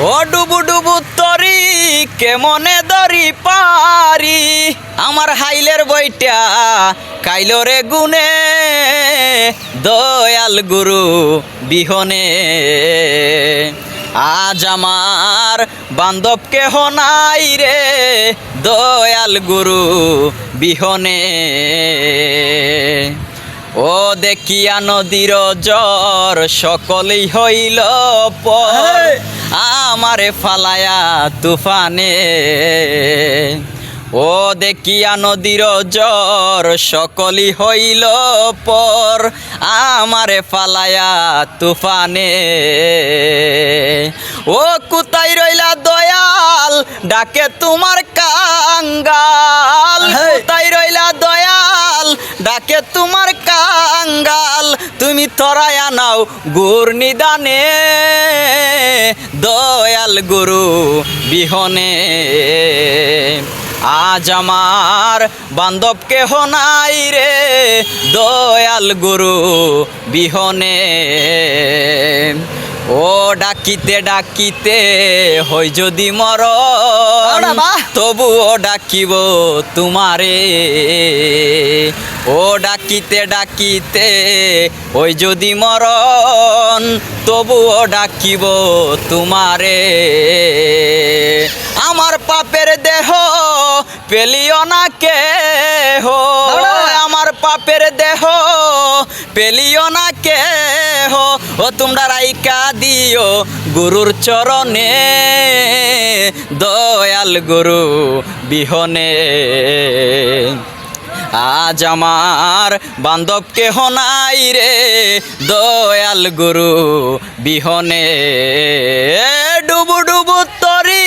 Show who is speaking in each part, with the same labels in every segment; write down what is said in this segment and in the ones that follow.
Speaker 1: ও ডুবু ডুবু তরি, কেমনে দরি পারি? আমার হাইলের বইটা কাইলরে গুনে দয়াল গুরু বিহনে। আজ আমার বান্ধব কেহ রে, দয়াল গুরু বিহনে। ও দেখিয়া নদীর জ্বর সকলেই হইল পর। আমারে ফালায়া তুফানে। ও দেখিয়া নদীর জ্বর সকলই হইল পর। আমারে ফালায়া তুফানে। ও কুতাই রইলা দয়াল ডাকে তোমার কাঙ্গাল। কুতাই রইলা দয়াল ডাকে তোমার তুমি তরায়া নাও গুর নিদানে, দয়াল গুরু বিহনে। আজ আমার বান্ধব কেহ নাই রে, দয়াল গুরু বিহনে। ও ডাকিতে ডাকিতে হই যদি মর! তবুও ডাকিব তোমারে। ও ডাকিতে ডাকিতে ওই যদি মরণ তবুও ডাকিব তোমারে। আমার পাপের দেহ পেলিও না কে হো আমার পাপের দেহ পেলিও না কে হো ও তোমরা রাইকা দিও গুরুর চরণে। দয়াল গুরু বিহনে। আজ আমার বান্ধব কেহ নাই রে দয়াল গুরু বিহনে। ডুবু ডুবু তরি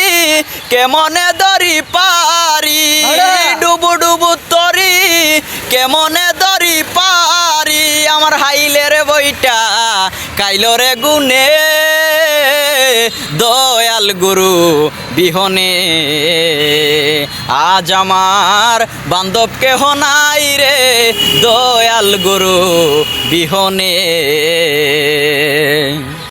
Speaker 1: কেমনে দরি পারি! ডুবু ডুবু তরি কেমনে কাইলরে গুনে দয়াল গুরু বিহনে। আজ আমার বান্ধব কেহ নাই রে দয়াল গুরু বিহনে।